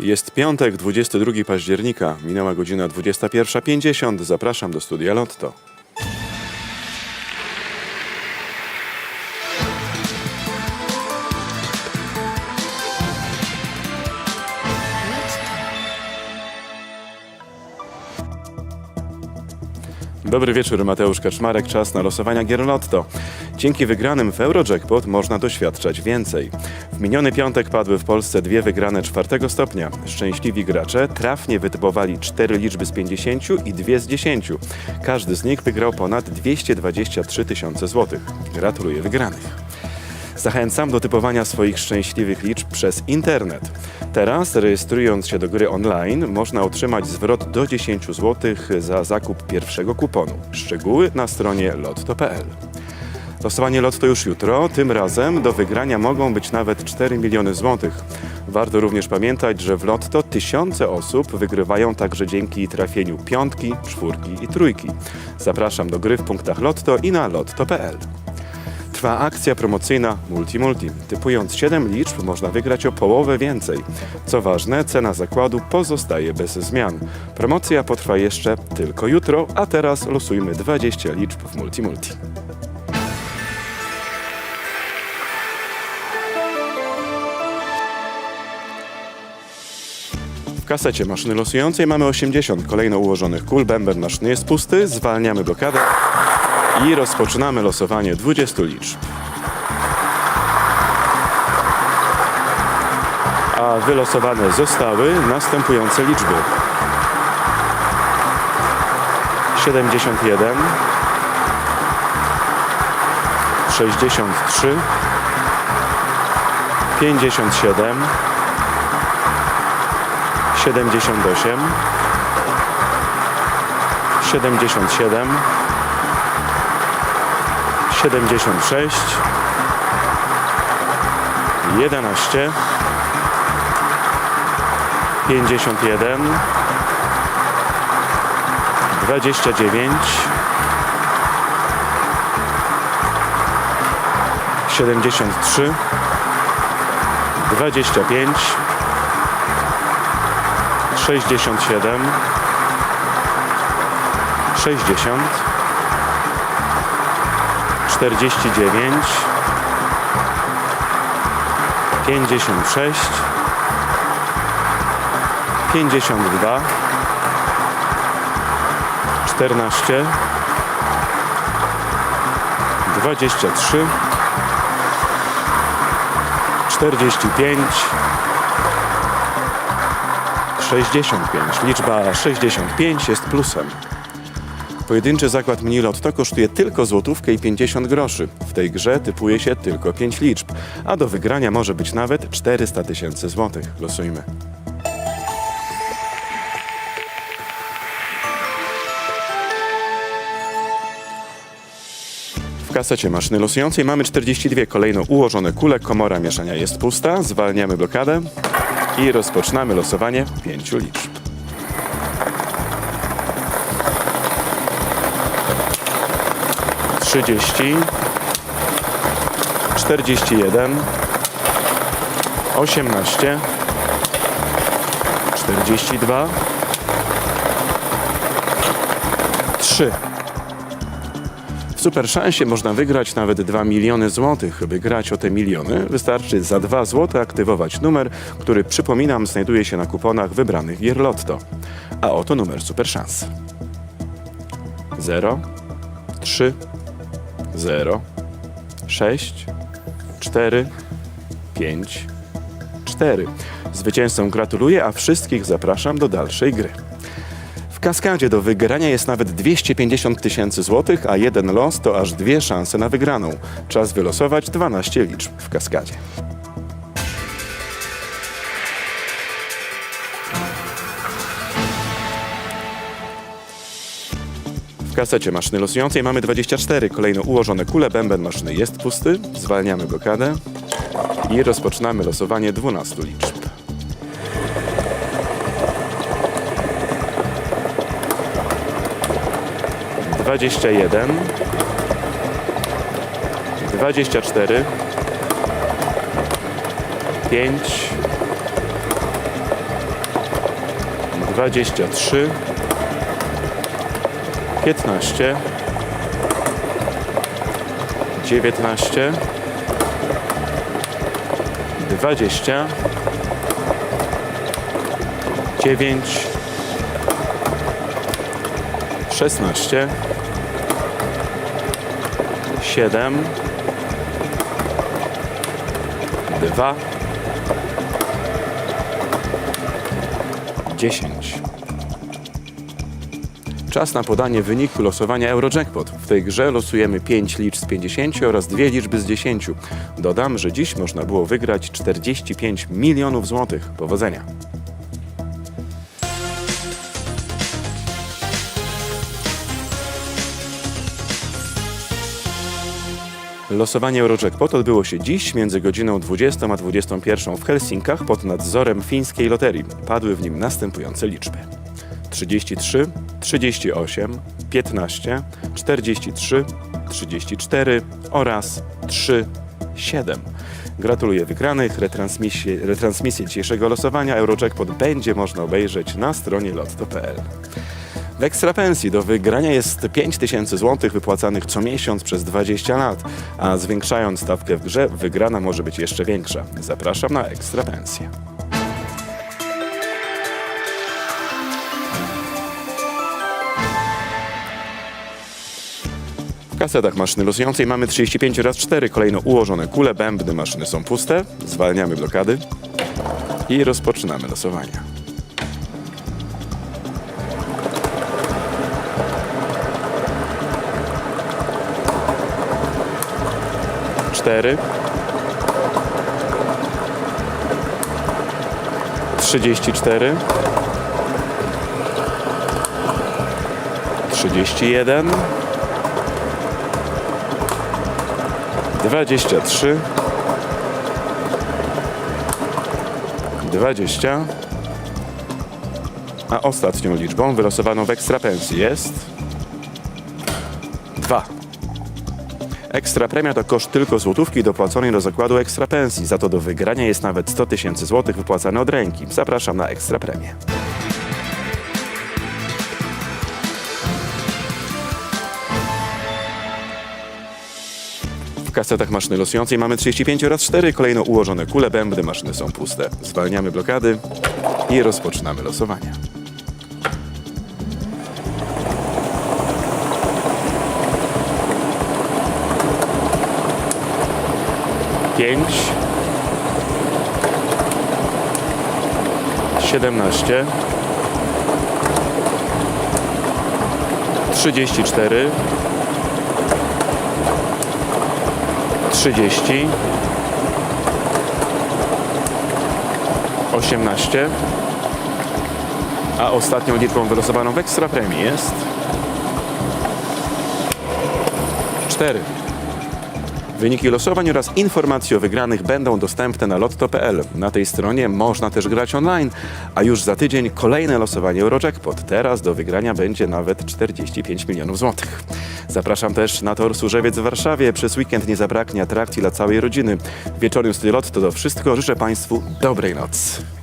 Jest piątek, 22 października, minęła godzina 21.50. Zapraszam do studia Lotto. Dobry wieczór, Mateusz Kaczmarek. Czas na losowania gier Lotto. Dzięki wygranym w Eurojackpot można doświadczać więcej. W miniony piątek padły w Polsce dwie wygrane czwartego stopnia. Szczęśliwi gracze trafnie wytypowali cztery liczby z 50 i dwie z 10. Każdy z nich wygrał ponad 223 tysiące złotych. Gratuluję wygranych. Zachęcam do typowania swoich szczęśliwych liczb przez internet. Teraz, rejestrując się do gry online, można otrzymać zwrot do 10 zł za zakup pierwszego kuponu. Szczegóły na stronie lotto.pl. Losowanie Lotto już jutro. Tym razem do wygrania mogą być nawet 4 miliony złotych. Warto również pamiętać, że w Lotto tysiące osób wygrywają także dzięki trafieniu piątki, czwórki i trójki. Zapraszam do gry w punktach Lotto i na lotto.pl. Trwa akcja promocyjna Multi Multi. Typując 7 liczb można wygrać o połowę więcej. Co ważne, cena zakładu pozostaje bez zmian. Promocja potrwa jeszcze tylko jutro, a teraz losujmy 20 liczb w Multi Multi. Kasecie maszyny losującej mamy 80 kolejno ułożonych kul. Bęben maszyny jest pusty, zwalniamy blokadę i rozpoczynamy losowanie 20 liczb. A wylosowane zostały następujące liczby. 71 63 57 78 77 76 11 51 29 73 25 67 60 49 56 52 14 23 45 65. Liczba 65 jest plusem. Pojedynczy zakład mini lotto kosztuje tylko złotówkę i 50 groszy. W tej grze typuje się tylko 5 liczb, a do wygrania może być nawet 400 tysięcy złotych. Losujmy. W kasecie maszyny losującej mamy 42 kolejno ułożone kule. Komora mieszania jest pusta. Zwalniamy blokadę i rozpoczynamy losowanie 5 liczb. trzydzieści, czterdzieści jeden, osiemnaście, czterdzieści dwa, trzy. W super szansie można wygrać nawet 2 miliony złotych. By grać o te miliony, wystarczy za 2 złote aktywować numer, który przypominam znajduje się na kuponach wybranych gier Lotto. A oto numer super szans. 0 3 0 6 4 5 4. Zwycięzcom gratuluję, a wszystkich zapraszam do dalszej gry. Kaskadzie do wygrania jest nawet 250 tysięcy złotych, a jeden los to aż dwie szanse na wygraną. Czas wylosować 12 liczb w kaskadzie. W kasecie maszyny losującej mamy 24 kolejno ułożone kule. Bęben maszyny jest pusty. Zwalniamy blokadę i rozpoczynamy losowanie 12 liczb. 21 24 5 23, 15, 19, 20, 9, 16, 7, 2, 10. Czas na podanie wyniku losowania Eurojackpot. W tej grze losujemy 5 liczb z 50 oraz dwie liczby z 10. Dodam, że dziś można było wygrać 45 milionów złotych. Powodzenia! Losowanie Eurojackpot odbyło się dziś między godziną 20 a 21 w Helsinkach pod nadzorem fińskiej loterii. Padły w nim następujące liczby: 33, 38, 15, 43, 34 oraz 3, 7. Gratuluję wygranych. Retransmisję, retransmisję dzisiejszego losowania Eurojackpot będzie można obejrzeć na stronie lotto.pl. W ekstrapensji do wygrania jest 5000 zł wypłacanych co miesiąc przez 20 lat, a zwiększając stawkę w grze, wygrana może być jeszcze większa. Zapraszam na ekstrapensję. W kasetach maszyny losującej mamy 35 razy 4 kolejno ułożone kule, bębny maszyny są puste, zwalniamy blokady i rozpoczynamy losowanie. 4 34 31 23 20 a ostatnią liczbą wylosowaną w ekstrapensji jest 2. Ekstra premia to koszt tylko złotówki dopłaconej do zakładu ekstra pensji. Za to do wygrania jest nawet 100 tysięcy złotych wypłacane od ręki. Zapraszam na ekstra premię. W kasetach maszyny losującej mamy 35 oraz 4 kolejno ułożone kule, bębny, maszyny są puste. Zwalniamy blokady i rozpoczynamy losowanie. Pięć, siedemnaście, trzydzieści cztery, trzydzieści, osiemnaście, a ostatnią liczbą wylosowaną w ekstra premii jest cztery. Wyniki losowań oraz informacje o wygranych będą dostępne na lotto.pl. Na tej stronie można też grać online, a już za tydzień kolejne losowanie Eurojackpot. Teraz do wygrania będzie nawet 45 milionów złotych. Zapraszam też na tor Służewiec w Warszawie. Przez weekend nie zabraknie atrakcji dla całej rodziny. W wieczornym stylu Lotto to wszystko. Życzę Państwu dobrej nocy.